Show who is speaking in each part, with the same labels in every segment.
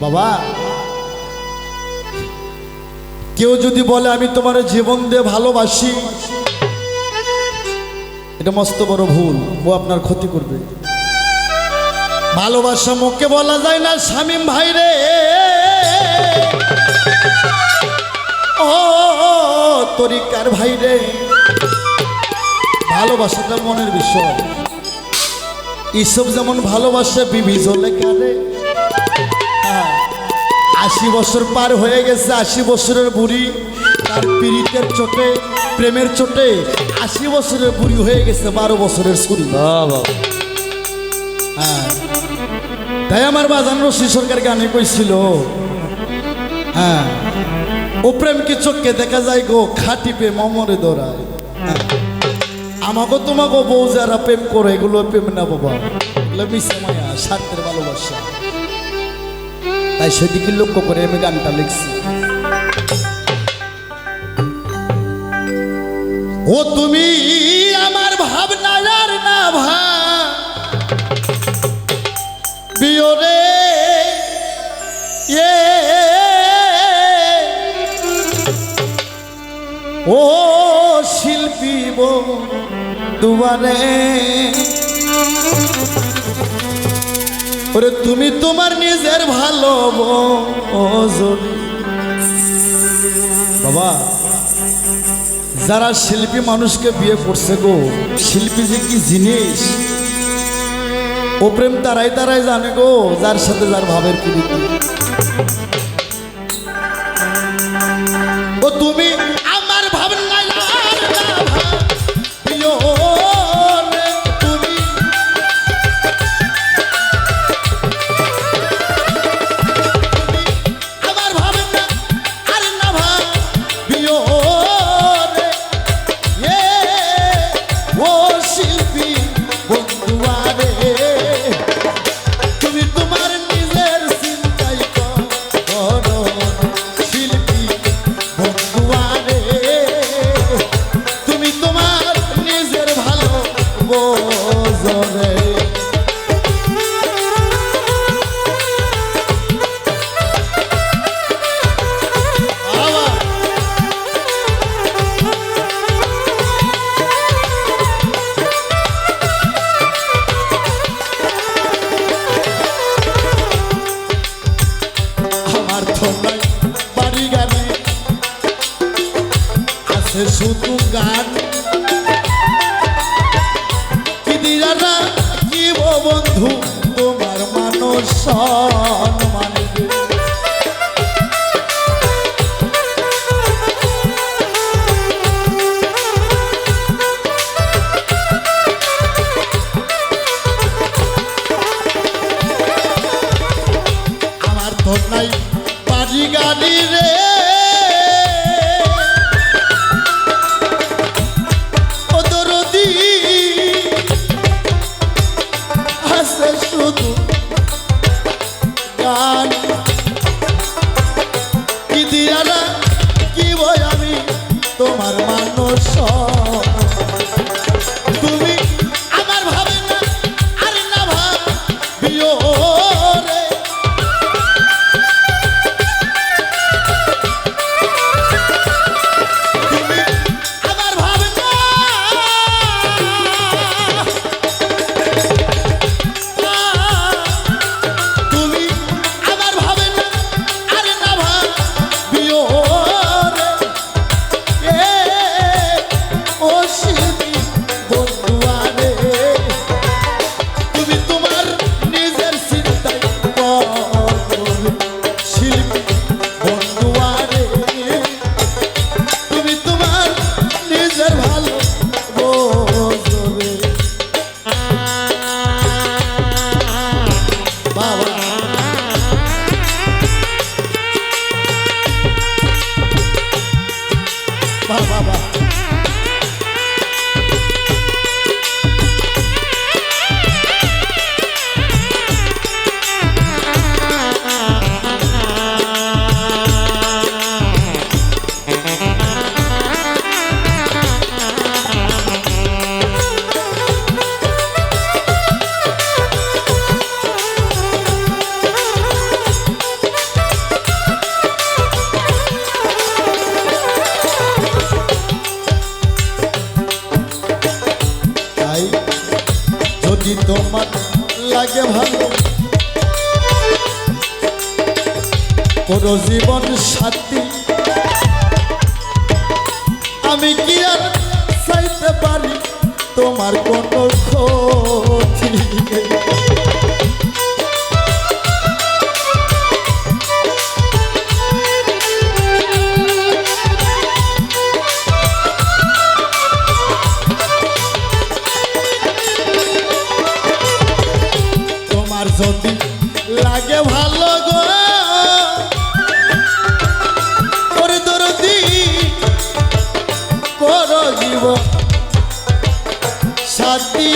Speaker 1: বাবা, কেউ যদি বলে, আমি তোমার জীবন দিয়ে ভালোবাসি, এটা মস্ত বড় ভুল, ও আপনার ক্ষতি করবে। ভালোবাসা মুখে বলা যায় না, শামিম ভাই রে। ও, তরিকার ভাই রে। ভালোবাসাটা মনের বিষয়। এইসব যেমন ভালোবাসা, বিবি জলে কারে আশি বছর পার হয়ে গেছে আশি বছরের বুড়ি। তার পীড়িতের চোটে প্রেমের চোটে আশি বছরের বুড়ি হয়ে গেছে বারো বছরের ছুরি হ্যাঁ। তাই আমার বাজান রশি সরকার গানে কইছিল হ্যাঁ ও প্রেমকে চোখকে দেখা যায় গো খাটি প্রেম অমরে দৌড়ায় হ্যাঁ। আমাকে তোমাকে বউ যারা প্রেম করে এগুলো প্রেম না বাবা। এগুলো মিশে মায়া স্বার্থের ভালোবাসা। তাই সেদিকে লক্ষ্য করে আমি গানটা লিখছি। ও তুমি আমার ভাবনা আর না ভা। বিয়োরে এ। ও শিল্পী দুবারে ওরে তুমি তোমার নিজের ভালো বাবা, যারা শিল্পী মানুষকে বিয়ে করছে গো, শিল্পী যে কি জিনিস? ও প্রেম তারাই তারাই জানে গো, যার সাথে যার ভাবের প্রীতি। ও তুমি শুধু গান। কি বন্ধু তোমার মানুষ সম্মান। গান ভালো। কোনো জীবন সাথী। আমি কি আর চাইতে পারি? তোমার কোনো ক্ষতি যদি লাগে ভালো গো। করে দরদি করো জীব সাথী।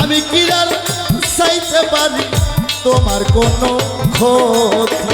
Speaker 1: আমি কিরার চাইতে পারি? তোমার কোনো ক্ষতি।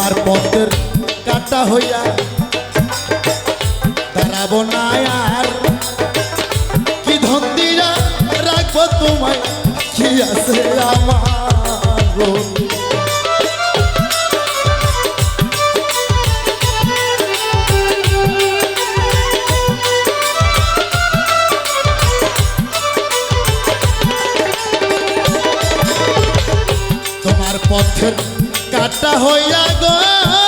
Speaker 1: তোমার পথের কাটা হইয়া দাঁড়াবো না আর। কি ধন্দিরা রাখব তোমায়? কি আছে আমার কাটা হইয়া গো।